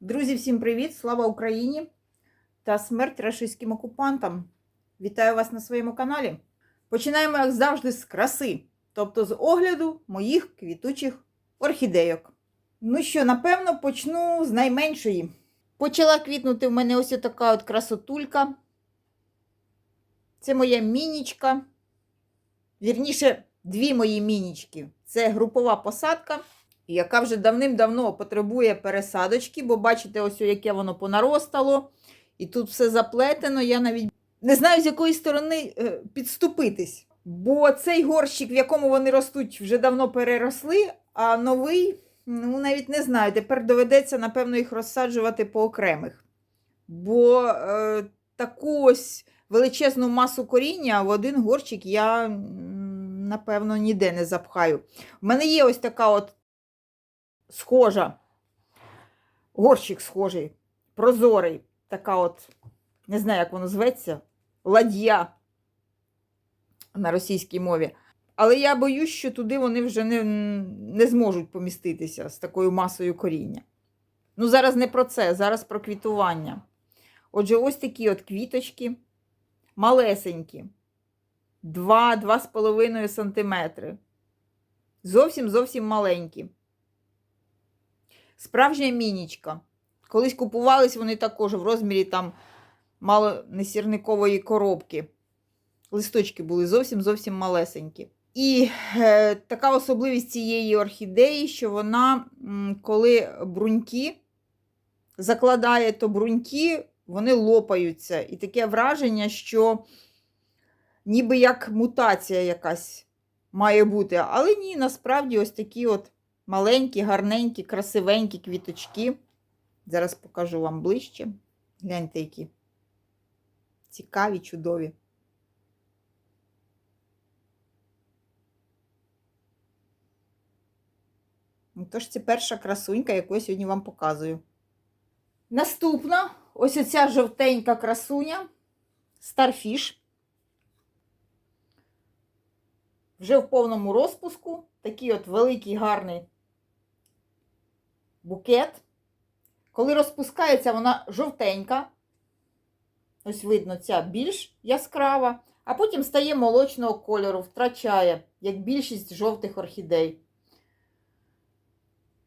Друзі, всім привіт! Слава Україні та смерть рашистським окупантам! Вітаю вас на своєму каналі. Починаємо, як завжди, з краси, тобто з огляду моїх квітучих орхідейок. Ну що, напевно, почну з найменшої. Почала квітнути в мене ось така от красотулька. Це моя мінічка. Вірніше, дві мої мінічки. Це групова посадка, яка вже давним-давно потребує пересадочки, бо бачите, ось яке воно понаростало. І тут все заплетено. Я навіть не знаю, з якої сторони е, підступитись. Бо цей горщик, в якому вони ростуть, вже давно переросли, а новий, ну навіть не знаю. Тепер доведеться, напевно, їх розсаджувати по окремих. Бо е, таку ось величезну масу коріння в один горщик я, напевно, ніде не запхаю. У мене є ось така от схожа, горщик схожий, прозорий, така от, не знаю, як воно зветься, ладья на російській мові. Але я боюсь, що туди вони вже не, не зможуть поміститися з такою масою коріння. Ну, зараз не про це, зараз про квітування. Отже, ось такі от квіточки, малесенькі, 2-2,5 см. Зовсім зовсім маленькі. Справжня мінічка. Колись купувались вони також в розмірі там мало не сірникової коробки. Листочки були зовсім зовсім малесенькі. І е, така особливість цієї орхідеї, що вона, коли бруньки закладає, то бруньки вони лопаються. І таке враження, що ніби як мутація якась має бути. Але ні, насправді ось такі от маленькі, гарненькі, красивенькі квіточки. Зараз покажу вам ближче. Гляньте, які цікаві, чудові. Ну, Тож це перша красунька, яку я сьогодні вам показую. Наступна ось оця жовтенька красуня Starfish. Вже в повному розпуску. Такий от великий гарний букет. Коли розпускається, вона жовтенька. Ось видно, ця більш яскрава, а потім стає молочного кольору, втрачає, як більшість жовтих орхідей.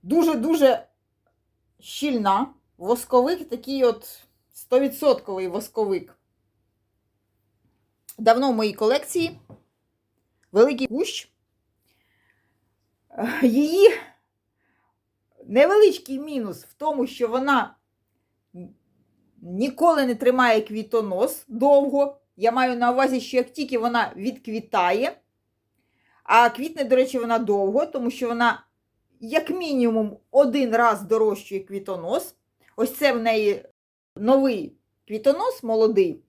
Дуже-дуже щільна. Восковик такий от 100% восковик. Давно в моїй колекції великий кущ. Е, Її невеличкий мінус в тому, що вона ніколи не тримає квітонос довго. Я маю на увазі, що як тільки вона відквітає, а квітне, до речі, вона довго, тому що вона, як мінімум, один раз дорощує квітонос. Ось це в неї новий квітонос молодий.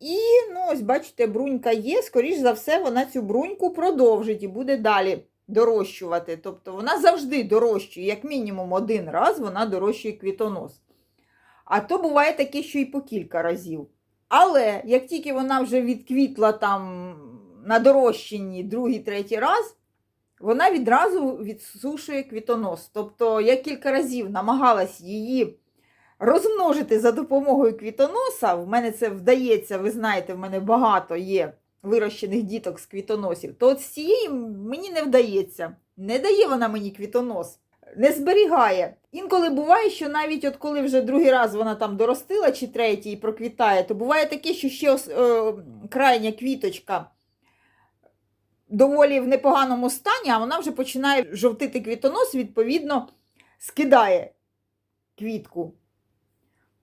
І, ну, ось, бачите, брунька є. Скоріш за все, вона цю бруньку продовжить і буде далі дорощувати. Тобто вона завжди дорощує, як мінімум один раз вона дорощує квітонос. А то буває таке, що і по кілька разів. Але як тільки вона вже відквітла там на дорощенні другий, третій раз, вона відразу відсушує квітонос. Тобто я кілька разів намагалась її розмножити за допомогою квітоноса. В мене це вдається, ви знаєте, в мене багато є вирощених діток з квітоносів. То от з цієї мені не вдається. Не дає вона мені квітонос, не зберігає. Інколи буває, що навіть от коли вже другий раз вона там доростила чи третій і проквітає, то буває таке, що ще е, крайня квіточка доволі в непоганому стані, а вона вже починає жовтити квітонос, відповідно, скидає квітку.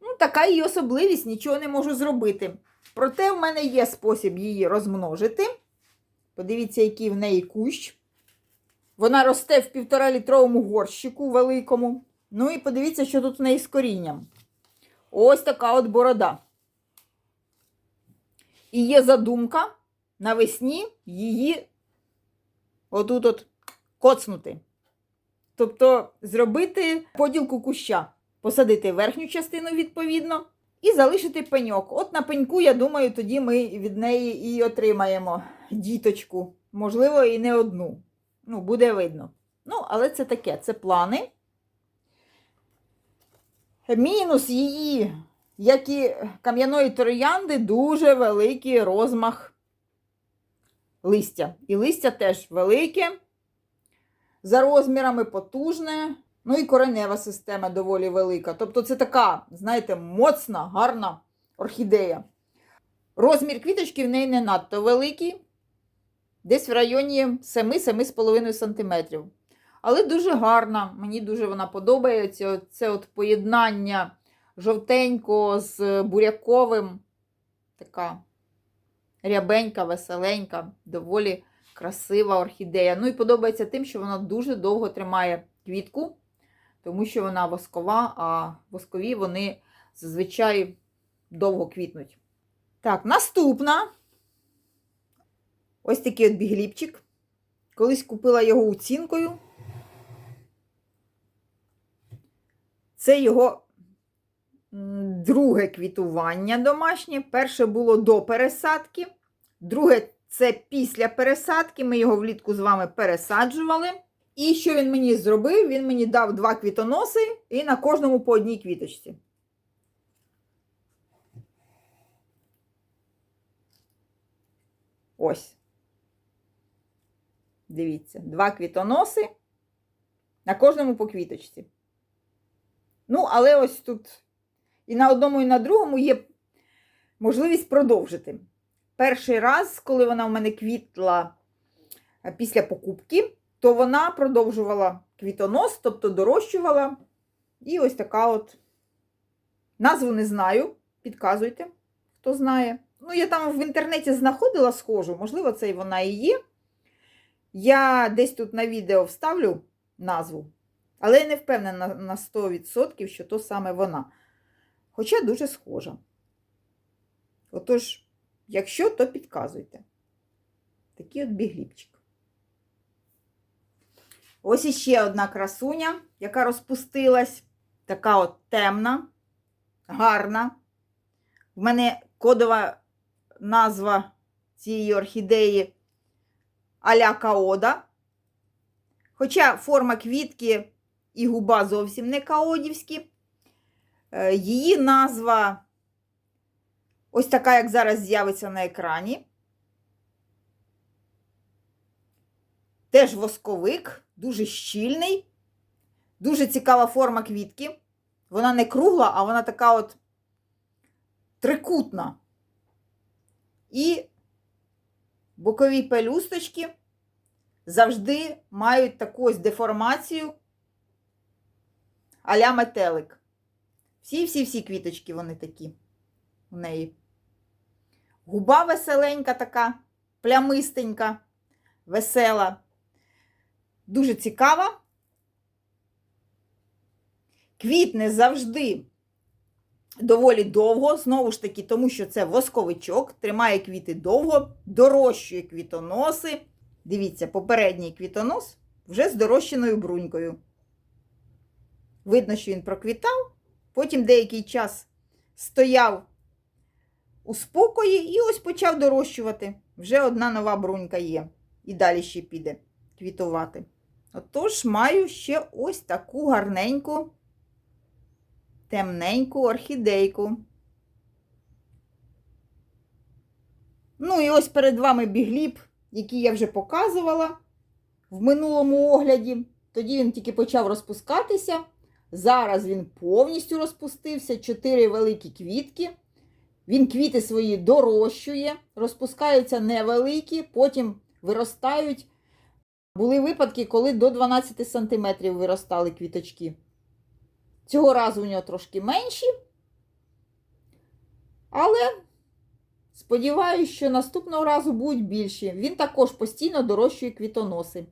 Ну, така її особливість, нічого не можу зробити. Проте в мене є спосіб її розмножити. Подивіться, який в неї кущ. Вона росте в півторалітровому горщику великому. Ну і подивіться, що тут в неї з корінням. Ось така от борода. І є задумка навесні її отут от коцнути. Тобто зробити поділку куща, посадити верхню частину відповідно і залишити пеньок. От на пеньку, я думаю, тоді ми від неї і отримаємо діточку. Можливо, і не одну. Ну, буде видно. Ну, але це таке, це плани. Мінус її, як і кам'яної троянди, дуже великий розмах листя. І листя теж велике, за розмірами потужне. Ну і коренева система доволі велика. Тобто це така, знаєте, моцна, гарна орхідея. Розмір квіточки в неї не надто великий, десь в районі 7-7,5 см. Але дуже гарна, мені дуже вона подобається. Це от поєднання жовтенького з буряковим. Така рябенька, веселенька, доволі красива орхідея. Ну і подобається тим, що вона дуже довго тримає квітку, тому що вона воскова, а воскові вони зазвичай довго квітнуть. Так, наступна. Ось такий от бігліпчик. Колись купила його оцінкою. Це його друге квітування домашнє. Перше було до пересадки. Друге це після пересадки. Ми його влітку з вами пересаджували. І що він мені зробив? Він мені дав два квітоноси і на кожному по одній квіточці. Ось. Дивіться, два квітоноси на кожному по квіточці. Ну, але ось тут і на одному, і на другому є можливість продовжити. Перший раз, коли вона в мене квітла після покупки, то вона продовжувала квітонос, тобто дорощувала. І ось така от назву не знаю. Підказуйте, хто знає. Ну, я там в інтернеті знаходила схожу, можливо, це і вона і є. Я десь тут на відео вставлю назву, але я не впевнена на 100%, що то саме вона. Хоча дуже схожа. Отож, якщо, то підказуйте. Такий от бігліпчик. Ось іще одна красуня, яка розпустилась. Така от темна, гарна. В мене кодова назва цієї орхідеї аля каода. Хоча форма квітки і губа зовсім не каодівські. Е, Її назва ось така, як зараз з'явиться на екрані. Теж восковик, дуже щільний, дуже цікава форма квітки. Вона не кругла, а вона така от трикутна. І бокові пелюсточки завжди мають таку ось деформацію а-ля метелик. Всі-всі-всі квіточки вони такі у неї. Губа веселенька така, плямистенька, весела. Дуже цікава. Квітне завжди доволі довго, знову ж таки, тому що це восковичок, тримає квіти довго, дорощує квітоноси. Дивіться, попередній квітонос вже з дорощеною брунькою. Видно, що він проквітав, потім деякий час стояв у спокої і ось почав дорощувати. Вже одна нова брунька є. І далі ще піде квітувати. Отож, маю ще ось таку гарненьку, темненьку орхідейку. Ну, і ось перед вами бігліп, який я вже показувала в минулому огляді. Тоді він тільки почав розпускатися. Зараз він повністю розпустився. Чотири великі квітки. Він квіти свої дорощує, розпускаються невеликі, потім виростають. Були випадки, коли до 12 см виростали квіточки. Цього разу у нього трошки менші. Але сподіваюся, що наступного разу будуть більші. Він також постійно дорощує квітоноси.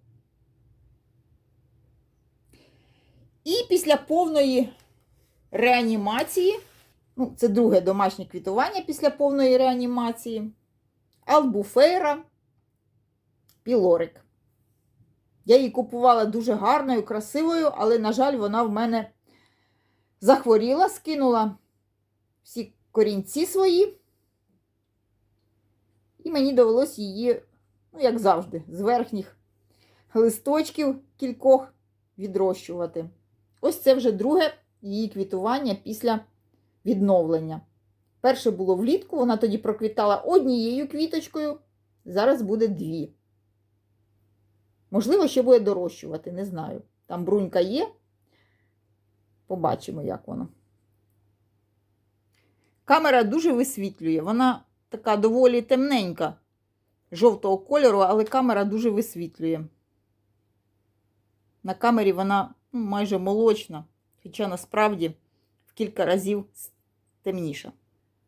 І після повної реанімації, ну, це друге домашнє квітування після повної реанімації, албуфейра пілорик. Я її купувала дуже гарною, красивою, але, на жаль, вона в мене захворіла, скинула всі корінці свої, і мені довелось її ну, як завжди, з верхніх листочків кількох відрощувати. Ось це вже друге її квітування після відновлення. Перше було влітку, вона тоді проквітала однією квіточкою, зараз буде дві. Можливо, ще буде дорощувати, не знаю. Там брунька є. Побачимо, як воно. Камера дуже висвітлює. Вона така доволі темненька, жовтого кольору, але камера дуже висвітлює. На камері вона майже молочна, хоча насправді в кілька разів темніша.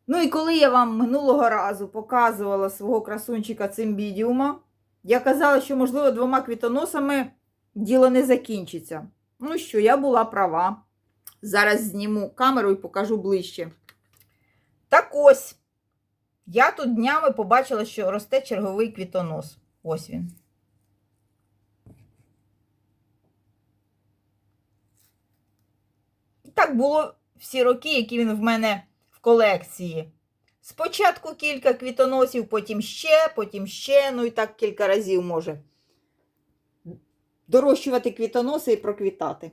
Ну і коли я вам минулого разу показувала свого красунчика цимбідіума, я казала, що, можливо, двома квітоносами діло не закінчиться. Ну що, я була права. Зараз зніму камеру і покажу ближче. Так ось, я тут днями побачила, що росте черговий квітонос. Ось він. Так було всі роки, які він в мене в колекції. Спочатку кілька квітоносів, потім ще, потім ще, ну і так кілька разів може дорощувати квітоноси і проквітати.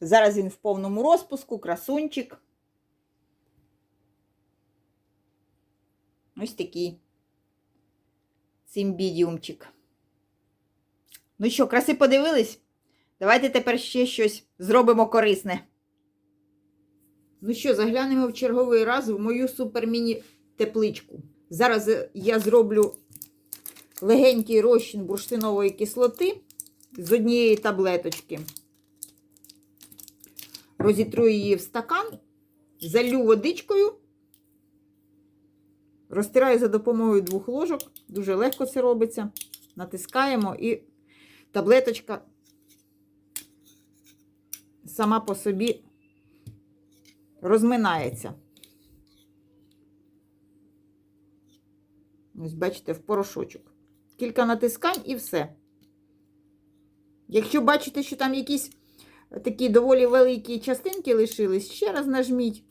Зараз він в повному розпуску, красунчик. Ось такий цимбідіумчик. Ну що, краси подивились? Давайте тепер ще щось зробимо корисне. Ну що, заглянемо в черговий раз в мою супер-міні-тепличку. Зараз е, я зроблю легенький розчин бурштинової кислоти з однієї таблеточки. Розітру її в стакан, залю водичкою, розтираю за допомогою двох ложок. Дуже легко це робиться. Натискаємо і таблеточка сама по собі розминається. Ось, бачите, в порошочок. Кілька натискань і все. Якщо бачите, що там якісь такі доволі великі частинки лишились, ще раз нажміть,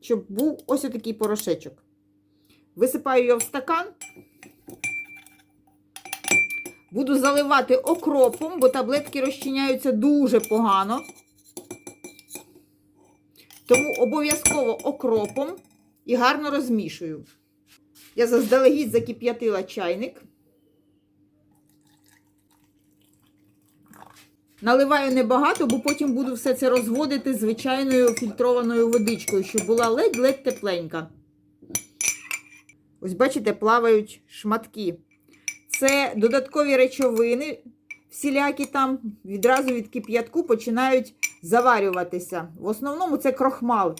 щоб був ось отакий порошечок. Висипаю його в стакан. Буду заливати окропом, бо таблетки розчиняються дуже погано. Тому обов'язково окропом і гарно розмішую. Я заздалегідь закип'ятила чайник. Наливаю небагато, бо потім буду все це розводити звичайною фільтрованою водичкою, щоб була ледь-ледь тепленька. Ось, бачите, плавають шматки. Це додаткові речовини, всілякі там відразу від кип'ятку починають заварюватися. В основному це крохмал,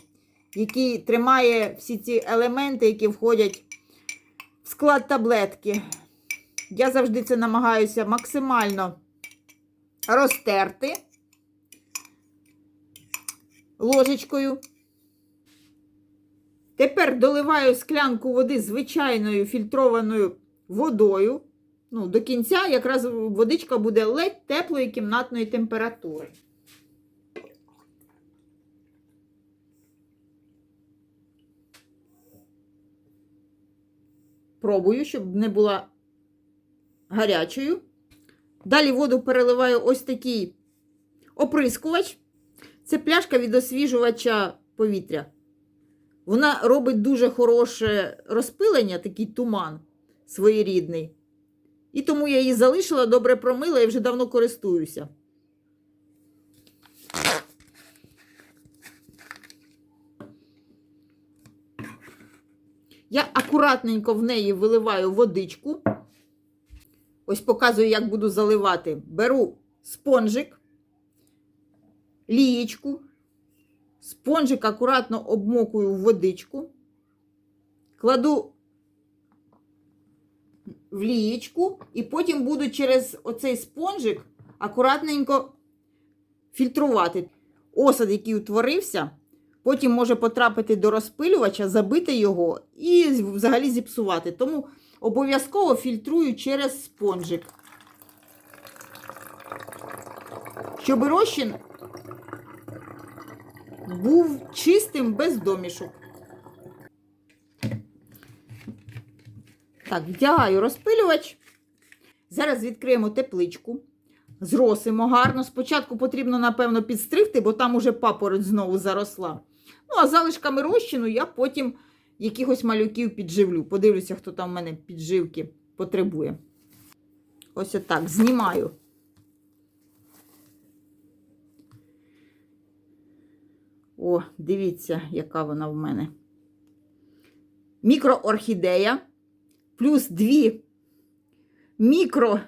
який тримає всі ці елементи, які входять в склад таблетки. Я завжди це намагаюся максимально розтерти ложечкою. Тепер доливаю склянку води звичайною фільтрованою водою. Ну, До кінця якраз водичка буде ледь теплої кімнатної температури. Пробую, щоб не була гарячою. Далі воду переливаю ось такий оприскувач. Це пляшка від освіжувача повітря. Вона робить дуже хороше розпилення, такий туман своєрідний. І тому я її залишила, добре промила і вже давно користуюся. Я акуратненько в неї виливаю водичку. Ось показую, як буду заливати. Беру спонжик, лієчку, спонжик акуратно обмокую в водичку, кладу в лієчку, і потім буду через оцей спонжик акуратненько фільтрувати. Осад, який утворився, потім може потрапити до розпилювача, забити його і взагалі зіпсувати. Тому обов'язково фільтрую через спонжик. Щоб розчин був чистим без домішок. Так, вдягаю розпилювач. Зараз відкриємо тепличку. Зросимо гарно. Спочатку потрібно, напевно, підстригти, бо там уже папороть знову заросла. Ну, а залишками розчину я потім якихось малюків підживлю. Подивлюся, хто там в мене підживки потребує. Ось отак знімаю. О, дивіться, яка вона в мене. Мікроорхідея. Плюс дві мікро,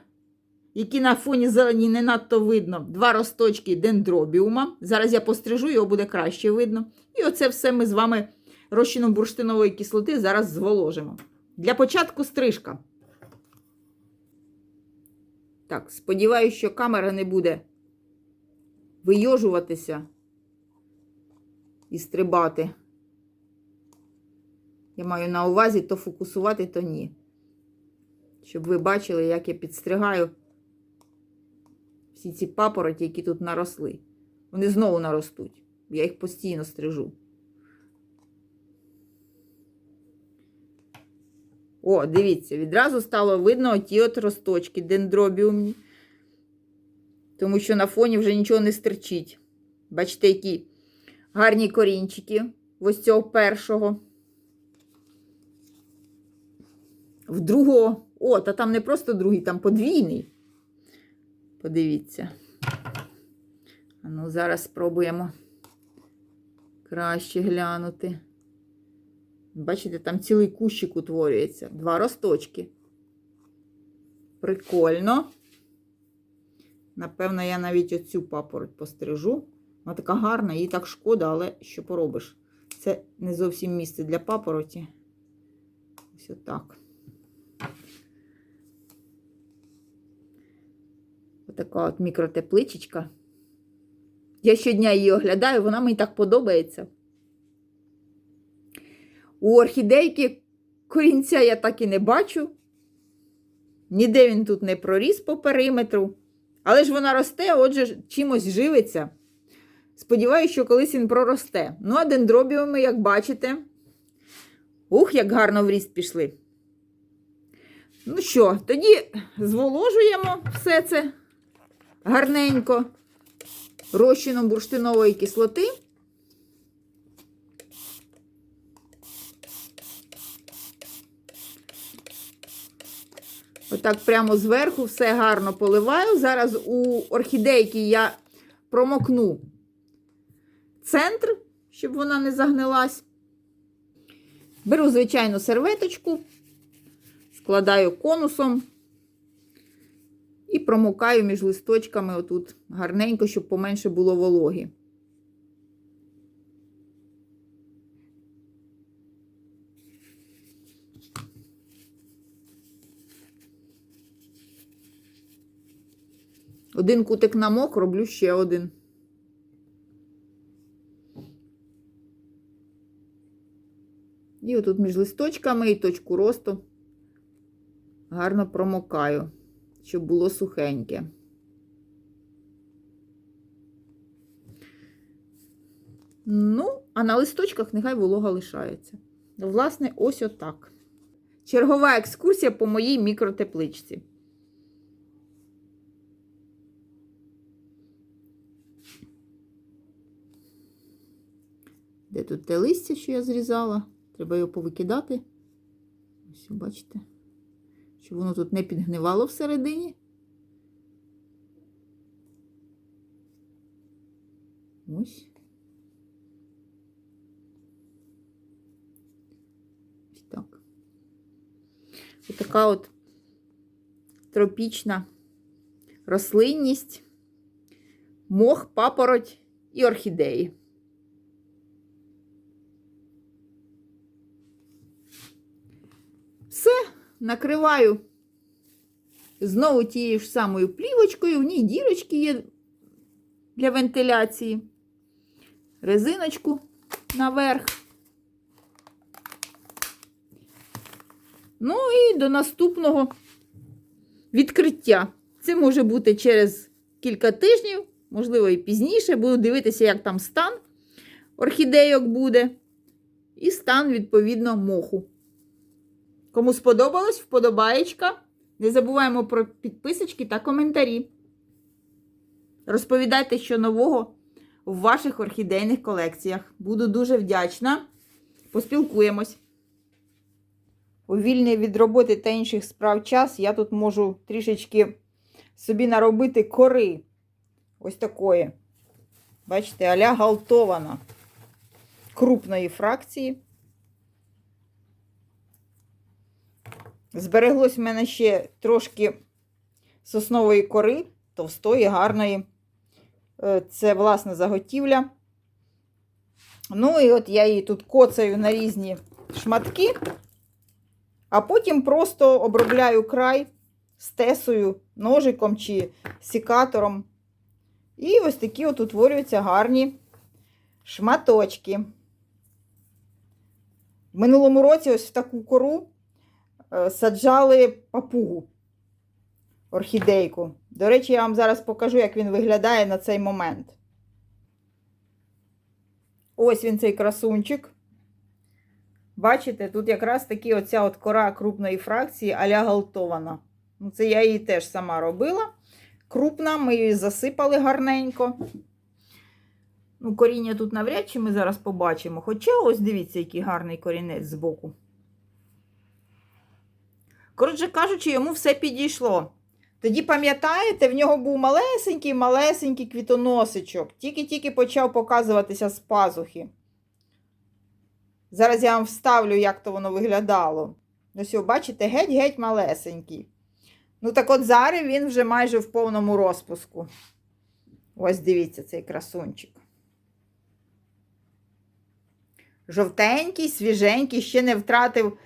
які на фоні зелені не надто видно. Два росточки дендробіума. Зараз я пострижу, його буде краще видно. І оце все ми з вами розчином бурштинової кислоти зараз зволожимо. Для початку стрижка. Так, сподіваюся, що камера не буде вийожуватися і стрибати. Я маю на увазі то фокусувати, то ні. Щоб ви бачили, як я підстригаю всі ці папороті, які тут наросли. Вони знову наростуть. Я їх постійно стрижу. О, дивіться, відразу стало видно оті от росточки дендробіумні. Тому що на фоні вже нічого не стерчить. Бачите, які гарні корінчики ось цього першого. В другого. О, та там не просто другий, там подвійний. Подивіться. Ну, зараз спробуємо краще глянути. Бачите, там цілий кущик утворюється. Два росточки. Прикольно. Напевно, я навіть оцю папороть пострижу. Вона така гарна, їй так шкода, але що поробиш? Це не зовсім місце для папороті. Ось отак. Отака от мікротепличечка. Я щодня її оглядаю, вона мені так подобається. У орхідейки корінця я так і не бачу. Ніде він тут не проріс по периметру. Але ж вона росте, отже, чимось живиться. Сподіваюся, що колись він проросте. Ну, а дендробіуми, як бачите, ух, як гарно в ріст пішли. Ну що, тоді зволожуємо все це гарненько розчином бурштинової кислоти. Отак прямо зверху все гарно поливаю. Зараз у орхідейки я промокну центр, щоб вона не загнилась. Беру звичайну серветочку, складаю конусом і промокаю між листочками отут гарненько, щоб поменше було вологи. Один кутик намок, роблю ще один. І отут між листочками і точку росту гарно промокаю, щоб було сухеньке. Ну, а на листочках нехай волога лишається. Власне, ось отак. Чергова екскурсія по моїй мікротепличці. Де тут те листя, що я зрізала? Треба його повикидати. Ось, бачите, щоб воно тут не підгнивало всередині. Ось. Ось так. Ось така от тропічна рослинність, мох, папороть і орхідеї. Все, накриваю знову тією ж самою плівочкою, в ній дірочки є для вентиляції, резиночку наверх. Ну і до наступного відкриття. Це може бути через кілька тижнів, можливо, і пізніше. Буду дивитися, як там стан орхідейок буде, і стан, відповідно, моху. Кому сподобалось, вподобаєчка. Не забуваємо про підписочки та коментарі. Розповідайте, що нового в ваших орхідейних колекціях. Буду дуже вдячна. Поспілкуємось. У вільний від роботи та інших справ час я тут можу трішечки собі наробити кори. Ось такої. Бачите, аля галтована крупної фракції. Збереглось в мене ще трошки соснової кори, товстої, гарної. Е, Це власна заготівля. Ну, і от я її тут коцаю на різні шматки, а потім просто обробляю край стесою, ножиком чи сікатором. І ось такі от утворюються гарні шматочки. В минулому році ось в таку кору саджали папугу орхідейку. До речі, я вам зараз покажу, як він виглядає на цей момент. Ось він цей красунчик. Бачите, тут якраз таки оця от кора крупної фракції аля галтована. Ну, це я її теж сама робила. Крупна, ми її засипали гарненько. Ну, коріння тут навряд чи ми зараз побачимо. Хоча ось дивіться, який гарний корінець збоку. Коротше кажучи, йому все підійшло. Тоді, пам'ятаєте, в нього був малесенький-малесенький квітоносичок. Тільки-тільки почав показуватися з пазухи. Зараз я вам вставлю, як то воно виглядало. Ось, бачите, геть-геть малесенький. Ну, так от зараз він вже майже в повному розпуску. Ось дивіться, цей красунчик. Жовтенький, свіженький, ще не втратив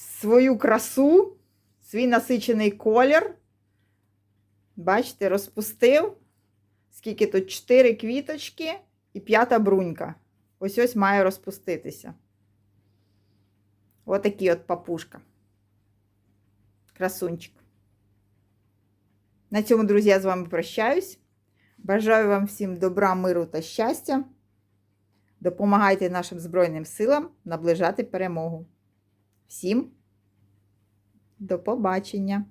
свою красу, свій насичений колір. Бачите, розпустив. Скільки тут? Чотири квіточки і п'ята брунька. Ось ось має розпуститися. Отакий от папушка. Красунчик. На цьому, друзі, я з вами прощаюсь. Бажаю вам всім добра, миру та щастя. Допомагайте нашим Збройним силам наближати перемогу. Всім до побачення!